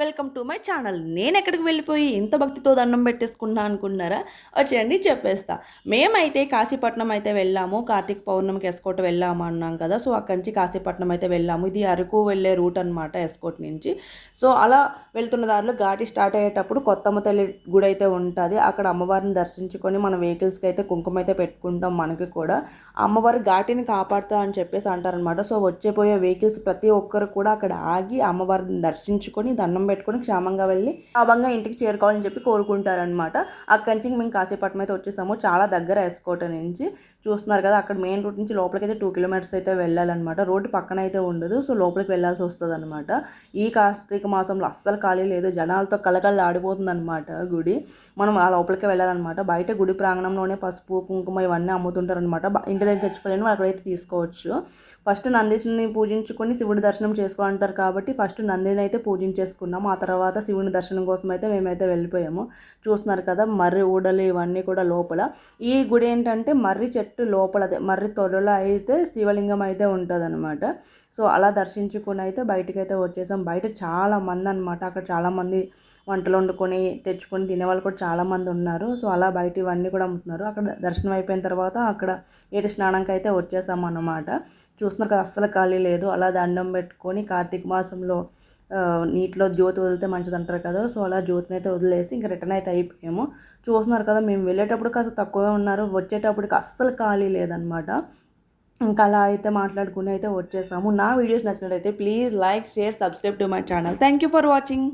Welcome to my channel. నేను ఎక్కడికి వెళ్ళిపోయి ఇంత భక్తితో దండం పెట్టేసుకున్నా అనుకున్నారా వచ్చేయండి చెప్పేస్తా. మేమైతే కాశీపట్నం అయితే వెళ్ళాము. కార్తీక పౌర్ణమికి ఎస్కోట్ వెళ్ళాము అన్నాం కదా. సో అక్కడి నుంచి కాశీపట్నం అయితే వెళ్ళాము. ఇది అరకు వెళ్ళే రూట్ అనమాట ఎస్కోట్ నుంచి. సో అలా వెళ్తున్న దారిలో ఘాటి స్టార్ట్ అయ్యేటప్పుడు కొత్తమ్మ తల్లి గుడి అయితే ఉంటుంది. అక్కడ అమ్మవారిని దర్శించుకొని మన వెహికల్స్కి అయితే కుంకుమ అయితే పెట్టుకుంటాం మనకి కూడా. అమ్మవారి ఘాటిని కాపాడుతా అని చెప్పేసి అంటారనమాట సో వచ్చేపోయే వెహికల్స్ ప్రతి ఒక్కరు కూడా అక్కడ ఆగి అమ్మవారిని దర్శించుకొని దండం పెట్టుకొని క్షేమంగా వెళ్ళి లాభంగా ఇంటికి చేరుకోవాలని చెప్పి కోరుకుంటారనమాట అక్కడి నుంచి మేము కాసేపట్నం అయితే వచ్చేసాము. చాలా దగ్గర ఎస్కోట నుంచి. చూస్తున్నారు కదా అక్కడ మెయిన్ రూట్ నుంచి లోపలికి అయితే టూ కిలోమీటర్స్ అయితే వెళ్ళాలన్నమాట. రోడ్డు పక్కన అయితే ఉండదు సో లోపలికి వెళ్ళాల్సి వస్తుంది అనమాట ఈ కార్తీక మాసంలో అస్సలు ఖాళీ లేదు. జనాలతో కలకల ఆడిపోతుంది అనమాట గుడి. మనం ఆ లోపలికి వెళ్ళాలన్నమాట. బయట గుడి ప్రాంగణంలోనే పసుపు కుంకుమ ఇవన్నీ అమ్ముతుంటారనమాట ఇంటి దగ్గర తెచ్చుకోలేని అక్కడైతే తీసుకోవచ్చు. ఫస్ట్ నందీశుని పూజించుకొని శివుడి దర్శనం చేసుకోవాలంటారు కాబట్టి ఫస్ట్ నందిని అయితే పూజించేసుకున్నాము ఆ తర్వాత శివుని దర్శనం కోసం అయితే మేమైతే వెళ్ళిపోయాము. చూస్తున్నారు కదా మర్రి ఊడలు ఇవన్నీ కూడా లోపల. ఈ గుడి ఏంటంటే మర్రి చెట్టు లోపల అదే మర్రి తొడలో అయితే శివలింగం అయితే ఉంటుంది సో అలా దర్శించుకొని అయితే బయటకైతే అయితే వచ్చేసాం. బయట చాలా మంది అనమాట అక్కడ చాలామంది వంటలు వండుకొని తెచ్చుకొని తినేవాళ్ళు కూడా చాలామంది ఉన్నారు. సో అలా బయట ఇవన్నీ కూడా అమ్ముతున్నారు. అక్కడ దర్శనం అయిపోయిన తర్వాత అక్కడ ఏటి స్నానంకి అయితే వచ్చేసాం అన్నమాట చూస్తున్నారు కదా అస్సలు ఖాళీ లేదు. అలా దండం పెట్టుకొని కార్తీక మాసంలో నీటిలో జ్యోతి వదిలితే మంచిది అంటారు కదా సో అలా జ్యోతిని అయితే వదిలేసి ఇంకా రిటర్న్ అయితే అయిపోయాము. చూస్తున్నారు కదా మేము వెళ్ళేటప్పుడు కాస్త తక్కువే ఉన్నారు వచ్చేటప్పటికి అస్సలు ఖాళీ లేదనమాట ఇంకా అలా అయితే మాట్లాడుకుని అయితే వచ్చేసాము. నా వీడియోస్ నచ్చినట్టయితే please like share subscribe to my channel. Thank you for watching